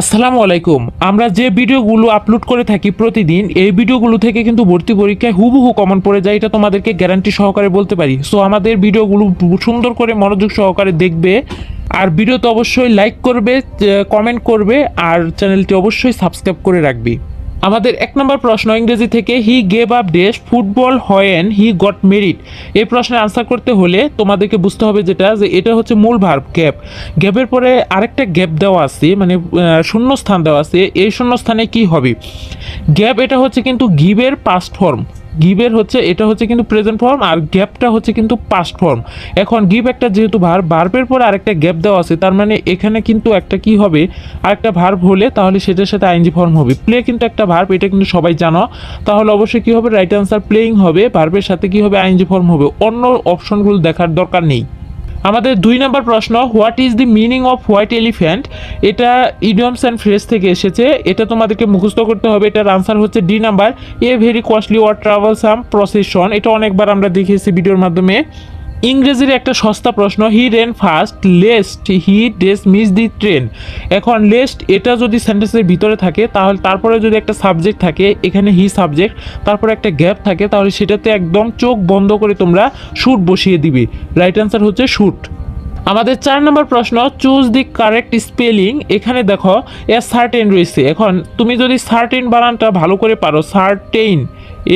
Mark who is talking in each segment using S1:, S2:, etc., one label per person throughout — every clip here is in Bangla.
S1: আসসালামু আলাইকুম। আমরা যে ভিডিওগুলো আপলোড করে থাকি প্রতিদিন, এই ভিডিওগুলো থেকে কিন্তু ভর্তি পরীক্ষায় হুবহু কমন পড়ে যায়, এটা তোমাদেরকে গ্যারান্টি সহকারে বলতে পারি। সো আমাদের ভিডিওগুলো সুন্দর করে মনোযোগ সহকারে দেখবে, আর ভিডিওতে অবশ্যই লাইক করবে কমেন্ট করবে, আর চ্যানেলটি অবশ্যই সাবস্ক্রাইব করে রাখবে। আমাদের এক নম্বর প্রশ্ন, ইংরেজি থেকে he gave up this football when, he got married এই প্রশ্নের আনসার করতে হলে তোমাদেরকে বুঝতে হবে যেটা, যে এটা হচ্ছে মূল ভার্ব গ্যাপ গ্যাপের পরে আরেকটা গ্যাপ দেওয়া আছে মানে শূন্য স্থান দেওয়া আছে, এই শূন্য স্থানে কি হবে? গ্যাপ এটা হচ্ছে কিন্তু গিভের পাস্ট ফর্ম গিভের হচ্ছে, এটা হচ্ছে কিন্তু প্রেজেন্ট ফর্ম আর গ্যাপটা হচ্ছে কিন্তু পাস্ট ফর্ম এখন গিভ একটা যেহেতু ভার ভার্বের পরে আরেকটা গ্যাপ দেওয়া আছে, তার মানে এখানে কিন্তু একটা কি হবে? আরেকটা ভার্ভ হলে তাহলে সেটার সাথে আইনজি ফর্ম হবে। প্লে কিন্তু একটা ভার্ভ এটা কিন্তু সবাই জানো। তাহলে অবশ্যই কি হবে? রাইট অ্যান্সার প্লেইং হবে ভার্বের সাথে কি হবে? আইনজি ফর্ম হবে। অন্য অপশনগুলো দেখার দরকার নেই। আমাদের দুই নম্বর প্রশ্ন what is the meaning of white elephant এটা ইডিয়মস অ্যান্ড ফ্রেজ থেকে এসেছে। এটা তোমাদেরকে মুখস্থ করতে হবে। এটার আনসার হচ্ছে D number. A very costly war troublesome procession এটা অনেকবার আমরা দেখেছি ভিডিওর মাধ্যমে। ইংরেজির একটা সস্তা প্রশ্ন he ran first lest he does miss the train এখন লেস্ট এটা যদি সেন্টেন্সের ভিতরে থাকে, তাহলে তারপরে যদি একটা সাবজেক্ট থাকে, এখানে হি সাবজেক্ট তারপরে একটা গ্যাপ থাকে, তাহলে সেটাতে একদম চোখ বন্ধ করে তোমরা শুট বসিয়ে দিবে। রাইট অ্যান্সার হচ্ছে শুট আমাদের চার নম্বর প্রশ্ন চুজ দি কারেক্ট স্পেলিং এখানে দেখো, এ সার্টেন রয়েছে। এখন তুমি যদি সার্টেন বানানটা ভালো করে পারো সার্টেইন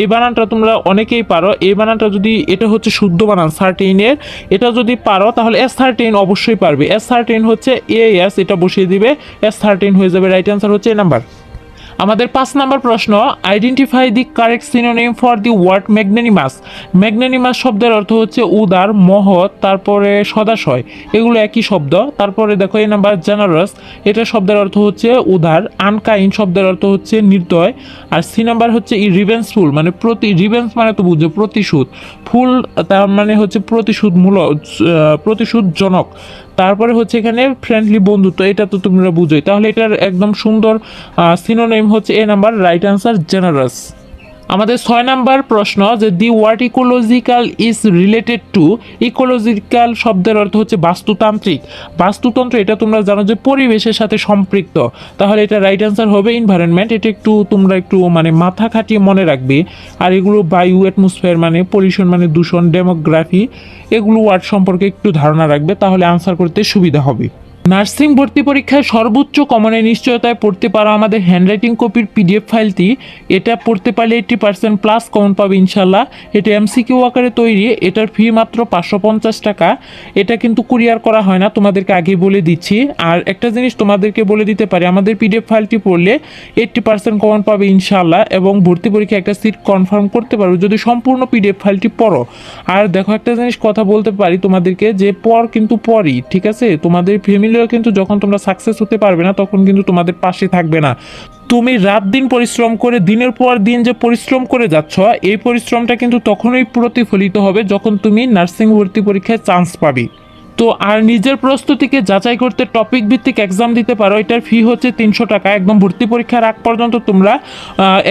S1: এই বানানটা তোমরা অনেকেই পারো। এই বানানটা যদি, এটা হচ্ছে শুদ্ধ বানান সার্টেইনের এটা যদি পারো, তাহলে এস থার্টিন অবশ্যই পারবে। এস থার্টিন হচ্ছে এ এস এটা বসিয়ে দিবে। এস থার্টিন হয়ে যাবে রাইট অ্যান্সার হচ্ছে এ নাম্বার আমাদের পাঁচ নাম্বার প্রশ্ন identify the correct synonym for the word magnanimous magnanimous শব্দের অর্থ হচ্ছে উদার, মহৎ, তারপরে সদাশয়। এগুলো একই শব্দ। তারপরে দেখো এই নাম্বার জেনারাস এটা শব্দের অর্থ হচ্ছে উদার। আনকাইন শব্দের অর্থ হচ্ছে নির্দয়। আর সি নাম্বার হচ্ছে ই রিভেন্সফুল মানে প্রতি রিভেন্স মানে তো বুঝছ প্রতিশোধ। ফুল তার মানে হচ্ছে প্রতিশোধ মূলক প্রতিশোধজনক। তারপরে হচ্ছে এখানে ফ্রেন্ডলি বন্ধুত্ব, এটা তো তোমরা বুঝোই। তাহলে এটার একদম সুন্দর সিনোনেম হচ্ছে A number right answer generous আমাদের ছয় নাম্বার প্রশ্ন যে the word ecological is related to ecological শব্দের অর্থ হচ্ছে বাস্তুতান্ত্রিক। বাস্তুতন্ত্র এটা তোমরা জানো যে পরিবেশের সাথে সম্পৃক্ত। তাহলে এটা রাইট অ্যান্সার হবে এনভায়রনমেন্ট এটা একটু তোমরা একটু মানে মাথা খাটিয়ে মনে রাখবে। আর এগুলো বায়ু অ্যাটমসফিয়ার মানে পলিউশন মানে দূষণ ডেমোগ্রাফি এগুলো ওয়ার্ড সম্পর্কে একটু ধারণা রাখবে, তাহলে আনসার করতে সুবিধা হবে। নার্সিং ভর্তি পরীক্ষায় সর্বোচ্চ কমনের নিশ্চয়তায় পড়তে পারো আমাদের হ্যান্ডরাইটিং কপির পিডিএফ ফাইলটি। এটা পড়তে পারলে এইট্টি পার্সেন্ট প্লাস কমন পাবে ইনশাল্লাহ এটা এমসিকিউ আকারে তৈরি, এটার ফি মাত্র পাঁচশো পঞ্চাশ টাকা। এটা কিন্তু কুরিয়ার করা হয় না, তোমাদেরকে আগে বলে দিচ্ছি। আর একটা জিনিস তোমাদেরকে বলে দিতে পারি, আমাদের পিডিএফ ফাইলটি পড়লে এইট্টি পার্সেন্ট কমন পাবে ইনশাল্লাহ এবং ভর্তি পরীক্ষায় একটা সিট কনফার্ম করতে পারো, যদি সম্পূর্ণ পিডিএফ ফাইলটি পড়ো। আর দেখো একটা জিনিস কথা বলতে পারি তোমাদেরকে, যে পর কিন্তু পরই, ঠিক আছে? তোমাদের ফ্যামিলিও কিন্তু যখন তোমরা সাকসেস হতে পারবে না, তখন কিন্তু তোমাদের পাশে থাকবে না। তুমি রাত দিন পরিশ্রম করে, দিনের পর দিন যে পরিশ্রম করে যাচ্ছ, এই পরিশ্রমটা কিন্তু তখনই প্রতিফলিত হবে যখন তুমি নার্সিং ভর্তি পরীক্ষায় চান্স পাবে। তো আর নিজের প্রস্তুতিকে যাচাই করতে টপিক ভিত্তিক এক্সাম দিতে পারো, এটার ফি হচ্ছে তিনশো টাকা। একদম ভর্তি পরীক্ষার আগ পর্যন্ত তোমরা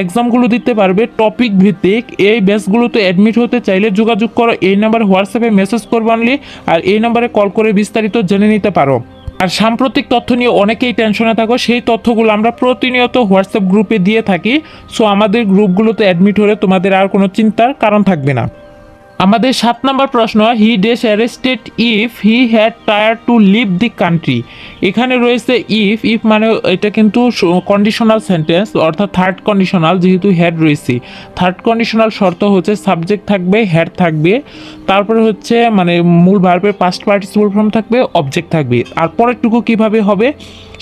S1: এক্সামগুলো দিতে পারবে টপিক ভিত্তিক। এই ব্যাচগুলোতে অ্যাডমিট হতে চাইলে যোগাযোগ করো, এই নাম্বারে হোয়াটসঅ্যাপে মেসেজ করব অনলি আর এই নাম্বারে কল করে বিস্তারিত জেনে নিতে পারো। আর সাম্প্রতিক তথ্য নিয়ে অনেকেই টেনশনে থাকো, সেই তথ্যগুলো আমরা প্রতিনিয়ত হোয়াটসঅ্যাপ গ্রুপে দিয়ে থাকি। সো আমাদের গ্রুপগুলোতে অ্যাডমিট হলে তোমাদের আর কোনো চিন্তার কারণ থাকবে না। আমাদের সাত নম্বর প্রশ্ন he dress arrested if he had tire to leave the country এখানে রয়েছে ইফ ইফ মানে এটা কিন্তু কন্ডিশনাল সেন্টেন্স অর্থাৎ থার্ড কন্ডিশনাল যেহেতু হ্যাড রয়েছে। থার্ড কন্ডিশনাল শর্ত হচ্ছে সাবজেক্ট থাকবে হ্যাড থাকবে। তারপরে হচ্ছে মানে মূল ভার্বের পাস্ট পার্টিসিপল ফর্ম থাকবে অবজেক্ট থাকবে। আর পরেরটুকু কীভাবে হবে?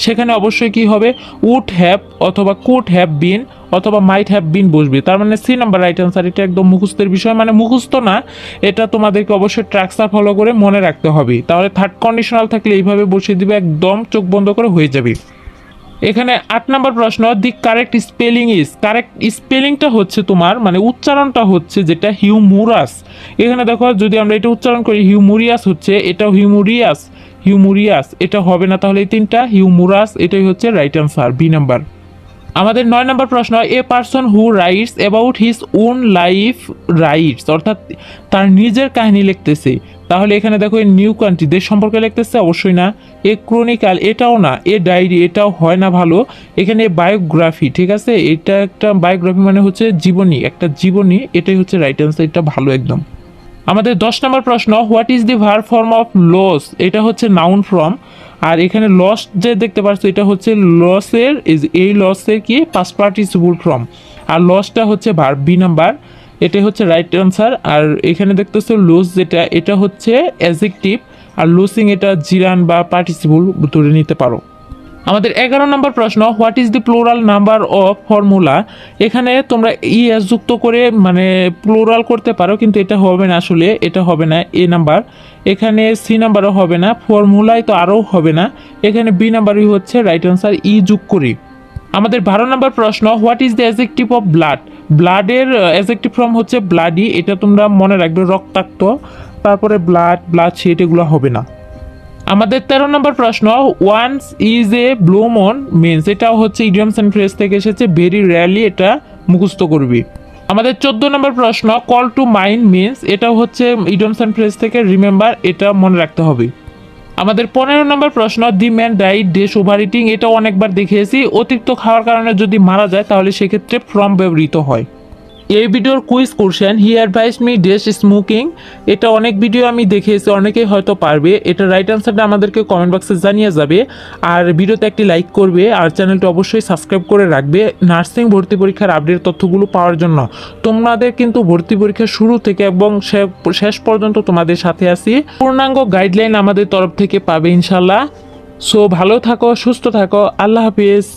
S1: সেখানে অবশ্যই কি হবে? উড হ্যাভ অথবা কুড হ্যাভ বিন অথবা মাইট হ্যাভ বিন বসবে তার মানে সি নাম্বার রাইট অ্যান্সার এটা একদম মুখস্থের বিষয়। মানে মুখস্থ না, এটা তোমাদেরকে অবশ্যই ট্র্যাকচার ফলো করে মনে রাখতে হবে। তাহলে থার্ড কন্ডিশনাল থাকলে এইভাবে বসিয়ে দিবে, একদম চোখ বন্ধ করে হয়ে যাবে। এখানে আট নম্বর প্রশ্ন the correct spelling is correct স্পেলিংটা হচ্ছে তোমার মানে উচ্চারণটা হচ্ছে যেটা হিউমুরাস এখানে দেখো, যদি আমরা এটা উচ্চারণ করি হিউমুরিয়াস হচ্ছে, এটাও হিউমুরিয়াস হিউমুরিয়াস এটা হবে না, তাহলে এই তিনটা হিউমুরাস এটাই হচ্ছে রাইট অ্যান্সার বি নাম্বার আমাদের নয় নম্বর প্রশ্ন a person who writes about his own life writes অর্থাৎ তার নিজের কাহিনী লিখতেছে। তাহলে এখানে দেখো এই নিউ কান্ট্রি দেশ সম্পর্কে লিখতেছে? অবশ্যই না। এ ক্রনিক্যাল এটাও না। এ ডায়েরি এটাও হয় না ভালো। এখানে বায়োগ্রাফি ঠিক আছে? এটা একটা বায়োগ্রাফি মানে হচ্ছে জীবনী, একটা জীবনী, এটাই হচ্ছে রাইট অ্যান্সার এটা ভালো একদম। আমাদের দশ নম্বর প্রশ্ন what is the verb form of loss এটা হচ্ছে নাউন ফর্ম আর এখানে লস যে দেখতে পাচ্ছ, এটা হচ্ছে লসের এই লসের কি? পাস পার্টিসিপুল ফর্ম আর লসটা হচ্ছে ভার বি নাম্বার। এটাই হচ্ছে রাইট অ্যান্সার আর এখানে দেখতেছো লুজ যেটা, এটা হচ্ছে অ্যাজেকটিভ আর লুসিং এটা জিরান বা পার্টিসিপুল ধরে নিতে পারো। আমাদের এগারো নম্বর প্রশ্ন what is the plural number of formula এখানে তোমরা ই এস যুক্ত করে মানে প্লোরাল করতে পারো, কিন্তু এটা হবে না আসলে, এটা হবে না এ নাম্বার। এখানে সি নাম্বারও হবে না ফর্মুলায় তো আরও হবে না। এখানে বি নাম্বারই হচ্ছে রাইট অ্যান্সার ই যোগ করি। আমাদের বারো নম্বর প্রশ্ন what is the adjective of blood ব্লাডের অ্যাজেক্টিভ ফর্ম হচ্ছে ব্লাডি এটা তোমরা মনে রাখবে, রক্তাক্ত। তারপরে ব্লাড ব্লাড শেড এগুলো হবে না। আমাদের তেরো নম্বর প্রশ্ন once is a blue moon means এটাও হচ্ছে ইডিয়ামস অ্যান্ড ফ্রেজ থেকে এসেছে ভেরি রেয়ারলি এটা মুখস্থ করবি। আমাদের চোদ্দ নম্বর প্রশ্ন কল টু মাইন্ড মিনস এটাও হচ্ছে ইডিয়ামস অ্যান্ড ফ্রেজ থেকে রিমেম্বার এটা মনে রাখতে হবে। আমাদের পনেরো নম্বর প্রশ্ন দি ম্যান ডাইট ডেস ওভার ইটিং এটা অনেকবার দেখিয়েছি, অতিরিক্ত খাওয়ার কারণে যদি মারা যায়, তাহলে সেক্ষেত্রে ফ্রম ব্যবহৃত হয়। এই ভিডিওর quiz question he advise me dress smoking এটা অনেক ভিডিও আমি দেখিয়েছি, অনেকেই হয়তো পারবে। এটা রাইট অ্যান্সারটা আমাদেরকে কমেন্ট বক্সে জানিয়ে যাবে। আর ভিডিওতে একটি লাইক করবে, আর চ্যানেলটা অবশ্যই সাবস্ক্রাইব করে রাখবে। নার্সিং ভর্তি পরীক্ষার আপডেট তথ্যগুলো পাওয়ার জন্য। তোমাদের কিন্তু ভর্তি পরীক্ষা শুরু থেকে এবং শেষ পর্যন্ত তোমাদের সাথে আছি। পূর্ণাঙ্গ গাইডলাইন আমাদের তরফ থেকে পাবে ইনশাল্লাহ সো ভালো থাকো, সুস্থ থাকো, আল্লাহ হাফিজ।